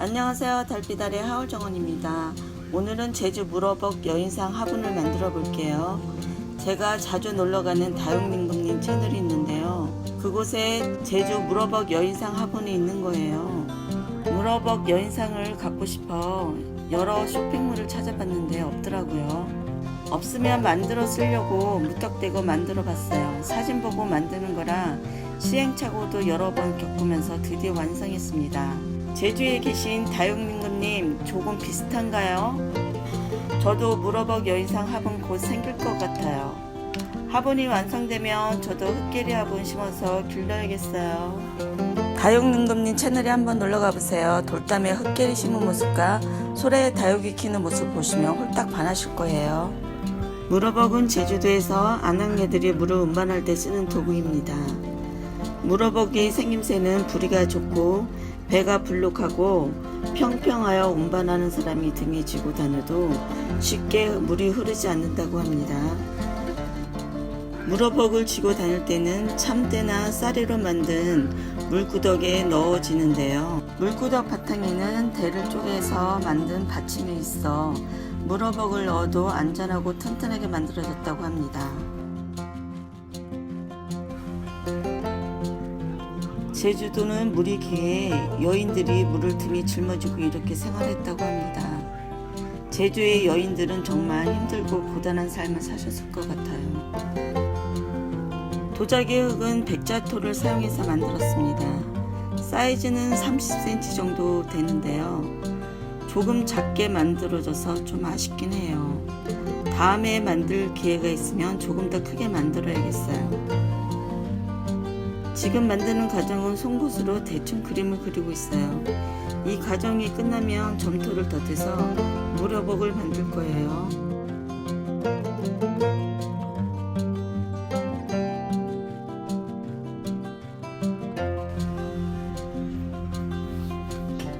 안녕하세요. 달빛아래 하울정원입니다. 오늘은 제주 물어벅 여인상 화분을 만들어 볼게요. 제가 자주 놀러가는 다육민금님 채널이 있는데요. 그곳에 제주 물어벅 여인상 화분이 있는 거예요. 물어벅 여인상을 갖고 싶어 여러 쇼핑몰을 찾아봤는데 없더라고요. 없으면 만들어 쓰려고 무턱대고 만들어 봤어요. 사진 보고 만드는 거라 시행착오도 여러 번 겪으면서 드디어 완성했습니다. 제주에 계신 다육민구님 조금 비슷한가요? 저도 물어벅 여인상 화분 곧 생길 것 같아요. 화분이 완성되면 저도 흙계리 화분 심어서 길러야겠어요. 다육민금님 채널에 한번 놀러 가 보세요. 돌담에 흙계리 심은 모습과 소래 다육이 키는 모습 보시면 홀딱 반하실 거예요. 물어벅은 제주도에서 안악녀들이 물을 운반할 때 쓰는 도구입니다. 물어벅이 생김새는 부리가 좁고 배가 불룩하고 평평하여 운반하는 사람이 등에 지고 다녀도 쉽게 물이 흐르지 않는다고 합니다. 물어벅을 쥐고 다닐 때는 참대나 쌀이로 만든 물구덕에 넣어지는데요. 물구덕 바탕에는 대를 쪼개서 만든 받침이 있어 물어벅을 넣어도 안전하고 튼튼하게 만들어졌다고 합니다. 제주도는 물이 귀해 여인들이 물을 틈이 짊어지고 이렇게 생활했다고 합니다. 제주의 여인들은 정말 힘들고 고단한 삶을 사셨을 것 같아요. 도자기 흙은 백자토를 사용해서 만들었습니다. 사이즈는 30cm 정도 되는데요. 조금 작게 만들어져서 좀 아쉽긴 해요. 다음에 만들 기회가 있으면 조금 더 크게 만들어야겠어요. 지금 만드는 과정은 송곳으로 대충 그림을 그리고 있어요. 이 과정이 끝나면 점토를 덧해서 무려복을 만들 거예요.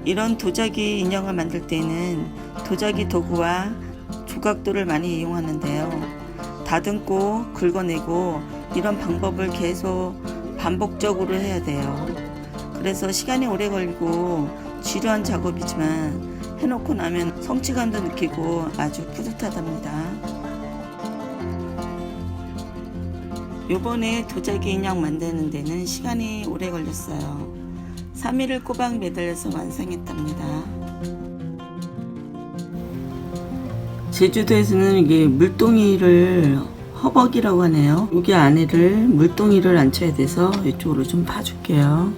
이런 도자기 인형을 만들 때는 도자기 도구와 조각도를 많이 이용하는데요. 다듬고 긁어내고 이런 방법을 계속 반복적으로 해야 돼요. 그래서 시간이 오래 걸리고 지루한 작업이지만 해놓고 나면 성취감도 느끼고 아주 뿌듯하답니다. 요번에 도자기 인형 만드는 데는 시간이 오래 걸렸어요. 3일을 꼬박 매달려서 완성했답니다. 제주도에서는 이게 물동이를 허벅이라고 하네요. 여기 안에를 물동이를 앉혀야 돼서 이쪽으로 좀 파줄게요.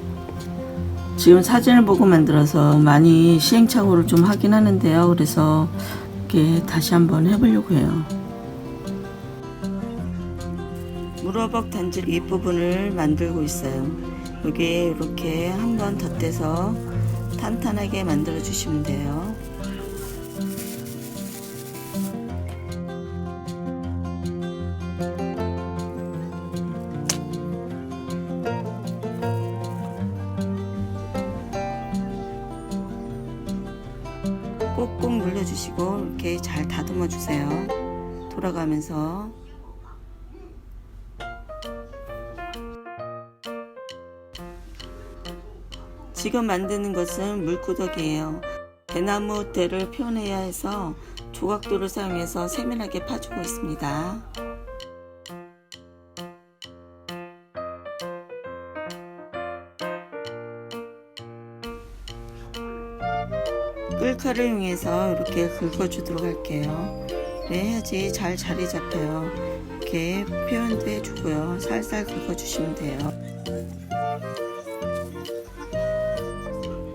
지금 사진을 보고 만들어서 많이 시행착오를 좀 하긴 하는데요. 그래서 이렇게 다시 한번 해보려고 해요. 물어벅 단지 윗부분을 만들고 있어요. 여기에 이렇게 한번 덧대서 탄탄하게 만들어 주시면 돼요. 주시고 이렇게 잘 다듬어 주세요. 돌아가면서 지금 만드는 것은 물구덕이에요. 대나무 대를 표현해야 해서 조각도를 사용해서 세밀하게 파주고 있습니다. 끌칼을 이용해서 이렇게 긁어주도록 할게요. 네, 해야지 잘 자리 잡혀요. 이렇게 표현도 해주고요. 살살 긁어주시면 돼요.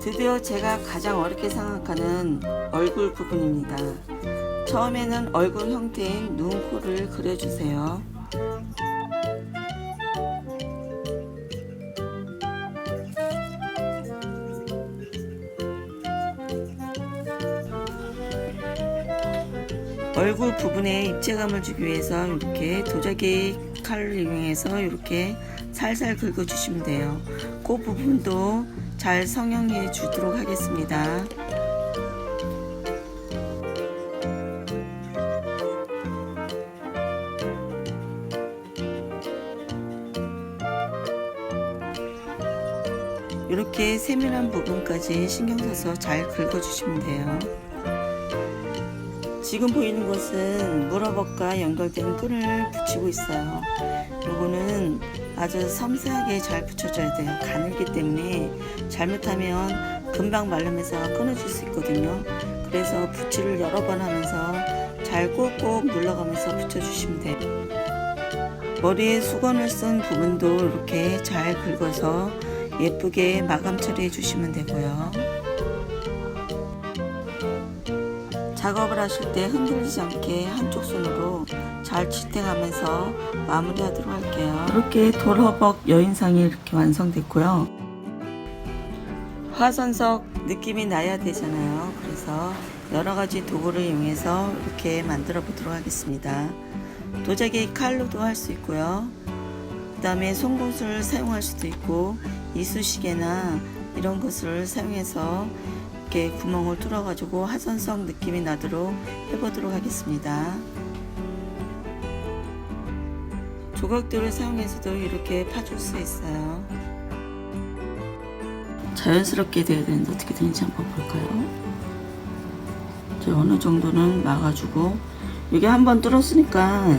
드디어 제가 가장 어렵게 생각하는 얼굴 부분입니다. 처음에는 얼굴 형태인 눈, 코를 그려주세요. 얼굴 부분에 입체감을 주기 위해서 이렇게 도자기 칼을 이용해서 이렇게 살살 긁어주시면 돼요. 그 부분도 잘 성형해 주도록 하겠습니다. 이렇게 이렇게 세밀한 부분까지 신경 써서 잘 긁어주시면 돼요. 지금 보이는 것은 물어벅과 연결된 끈을 붙이고 있어요. 요거는 아주 섬세하게 잘 붙여줘야 돼요. 가늘기 때문에 잘못하면 금방 말르면서 끊어질 수 있거든요. 그래서 붓질을 여러 번 하면서 잘 꼭꼭 눌러가면서 붙여주시면 돼요. 머리에 수건을 쓴 부분도 이렇게 잘 긁어서 예쁘게 마감 처리해 주시면 되고요. 작업을 하실 때 흔들리지 않게 한쪽 손으로 잘 지탱하면서 마무리하도록 할게요. 이렇게 돌허벅 여인상이 이렇게 완성됐고요. 화선석 느낌이 나야 되잖아요. 그래서 여러 가지 도구를 이용해서 이렇게 만들어 보도록 하겠습니다. 도자기 칼로도 할 수 있고요. 그 다음에 송곳을 사용할 수도 있고 이쑤시개나 이런 것을 사용해서 이렇게 구멍을 뚫어 가지고 화선석 느낌이 나도록 해보도록 하겠습니다. 조각들을 사용해서도 이렇게 파줄 수 있어요. 자연스럽게 돼야 되는데 어떻게 되는지 한번 볼까요? 어느 정도는 막아주고 이게 한번 뚫었으니까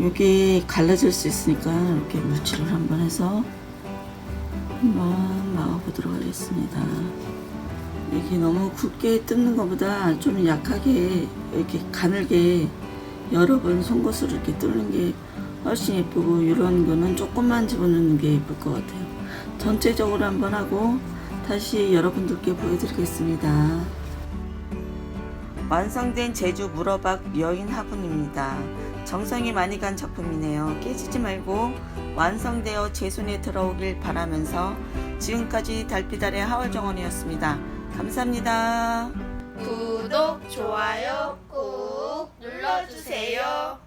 여기 갈라질 수 있으니까 이렇게 물칠을 한번 해서 한번 막아보도록 하겠습니다. 이게 너무 굵게 뜯는 것보다 좀 약하게 이렇게 가늘게 여러 번 송곳으로 이렇게 뚫는 게 훨씬 예쁘고 이런 거는 조금만 집어넣는 게 예쁠 것 같아요. 전체적으로 한번 하고 다시 여러분들께 보여드리겠습니다. 완성된 제주 물어박 여인 화분입니다. 정성이 많이 간 작품이네요. 깨지지 말고 완성되어 제 손에 들어오길 바라면서 지금까지 달빛 아래 하월정원이었습니다. 감사합니다. 구독, 좋아요 꾹 눌러주세요.